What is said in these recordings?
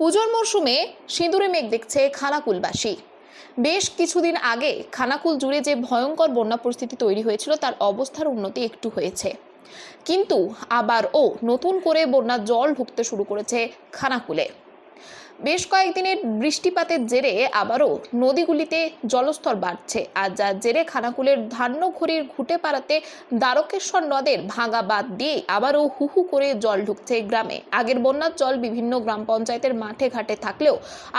পুজোর মরশুমে সিঁদুরে মেঘ দেখছে খানাকুলবাসী বেশ কিছুদিন আগে খানাকুল জুড়ে যে ভয়ঙ্কর বন্যা পরিস্থিতি তৈরি হয়েছিল, তার অবস্থার উন্নতি একটু হয়েছে। কিন্তু আবারও নতুন করে বন্যার জল ঢুকতে শুরু করেছে খানাকুলে। বেশ কয়েকদিনের বৃষ্টিপাতের জেরে আবারও নদীগুলিতে জলস্তর বাড়ছে। আর যার জেরে খানাকুলের ধান্যঘড়ির ঘুটে পাড়াতে দ্বারকেশ্বর নদের ভাঙা বাদ দিয়ে আবারও হুহু করে জল ঢুকছে গ্রামে। আগের বন্যার জল বিভিন্ন গ্রাম পঞ্চায়েতের মাঠে ঘাটে থাকলেও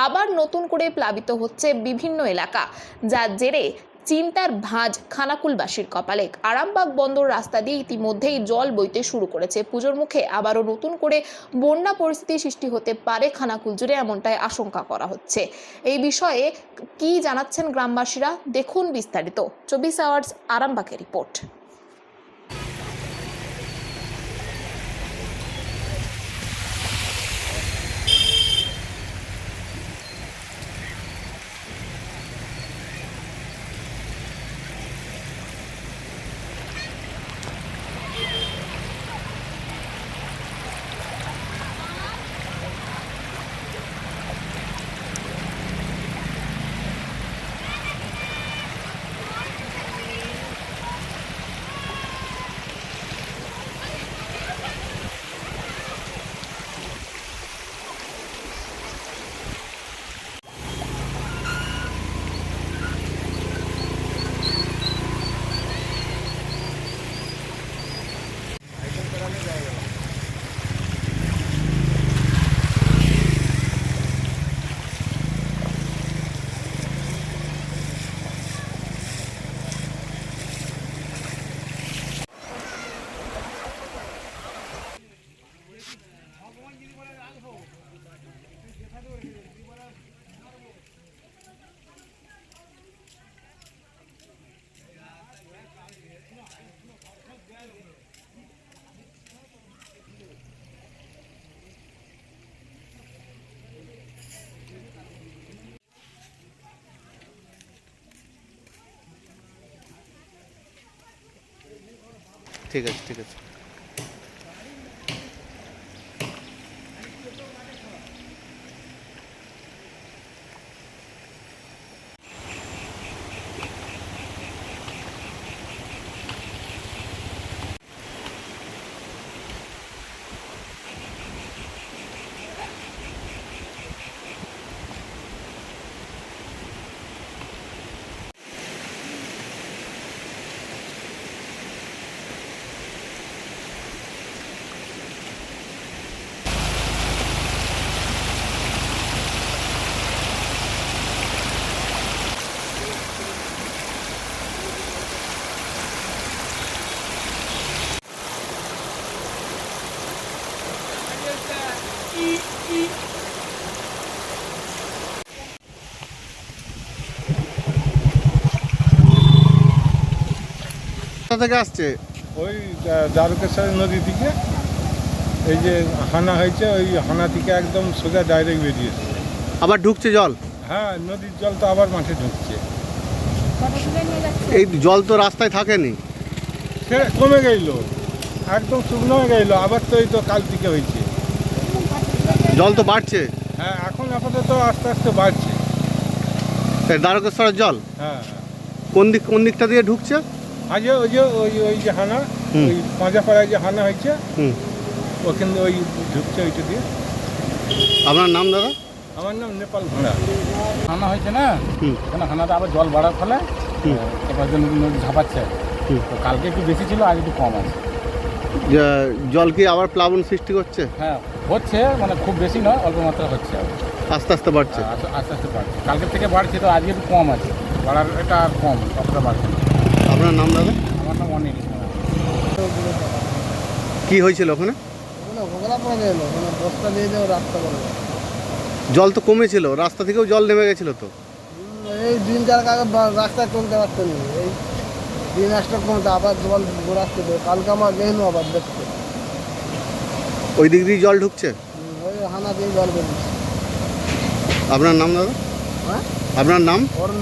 আবার নতুন করে প্লাবিত হচ্ছে বিভিন্ন এলাকা। যার জেরে চিন্তার ভাঁজ খানাকুলবাসীর কপালে। আরামবাগ বন্দর রাস্তা দিয়ে ইতিমধ্যেই জল বইতে শুরু করেছে। পুজোর মুখে আবারও নতুন করে বন্যা পরিস্থিতি সৃষ্টি হতে পারে খানাকুল জুড়ে, এমনটাই আশঙ্কা করা হচ্ছে। এই বিষয়ে কি জানাচ্ছেন গ্রামবাসীরা? দেখুন বিস্তারিত। চব্বিশ আওয়ার্স আরামবাগের রিপোর্ট। ঠিক আছে ঠিক আছে। কোথা থেকে আসছে? ওই দা- দ্বারকেশ্বর নদী থেকে। এই যে হানা হয়েছে ওই হানা থেকে একদম সোজা ডাইরেক্ট বেরিয়েছে আবার ঢুকছে জল? হ্যাঁ নদীর জল তো আবার মাঠে ঢুকছে। এই জল তো রাস্তায় থাকেনি। সে কমে গেল একদম শুকনো হয়ে গেল আবার তো এই তো কাল থেকে হয়েছে। জল তো বাড়ছে? হ্যাঁ এখন আপাতত আস্তে আস্তে বাড়ছে। দ্বারকেশ্বরের জল? হ্যাঁ। কোন দিক কোন দিকটা দিয়ে ঢুকছে? আজ ওই যে ওই ওই যে হানা ওই পাঁজাপাড়ায় যে হানা হয়েছে হুম। ওখানে ওই ঢুকছে ওইটা দিয়ে। আপনার নাম দাদা? আমার নাম নেপাল ঘোড়া হানা হয়েছে না? হুম। এখানে হানাতে আবার জল বাড়ার ফলে? হুম। এবার জন্য নদী ঝাঁপাচ্ছে। হুম। তো কালকে একটু বেশি ছিল আজ একটু কম আছে। যে- জল কি আবার প্লাবন সৃষ্টি করছে? হ্যাঁ হচ্ছে মানে খুব বেশি নয় অল্প মাত্রা হচ্ছে। আস্তে আস্তে বাড়ছে। আস্তে আস্তে আস্তে বাড়ছে। কালকের থেকে বাড়ছে তো আজকে একটু কম আছে। বাড়ার এটা কম অতটা বাড়ছে না। আপনার নাম দাদা? আমার নাম অনিল। কি হয়েছিল ওখানে? বস্তা রাস্তা করে জল তো কমেছিল রাস্তা থেকেও জল নেমে গেছিল তো? এই দিন চার আগে রাস্তায় চলতে পারতেন না। এই দিন আসটা কমতে আবার জল দেবে কালকে আমার গেল আবার দেখতে। ওই দিক দিয়ে জল ঢুকছে? ওই হানা দিয়ে জল আপনার নাম দাদা? হ্যাঁ? আপনার নাম? অরুণ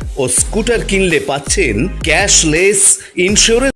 ও স্কুটার কিনলে পাচ্ছেন ক্যাশলেস ইন্স্যুরেন্স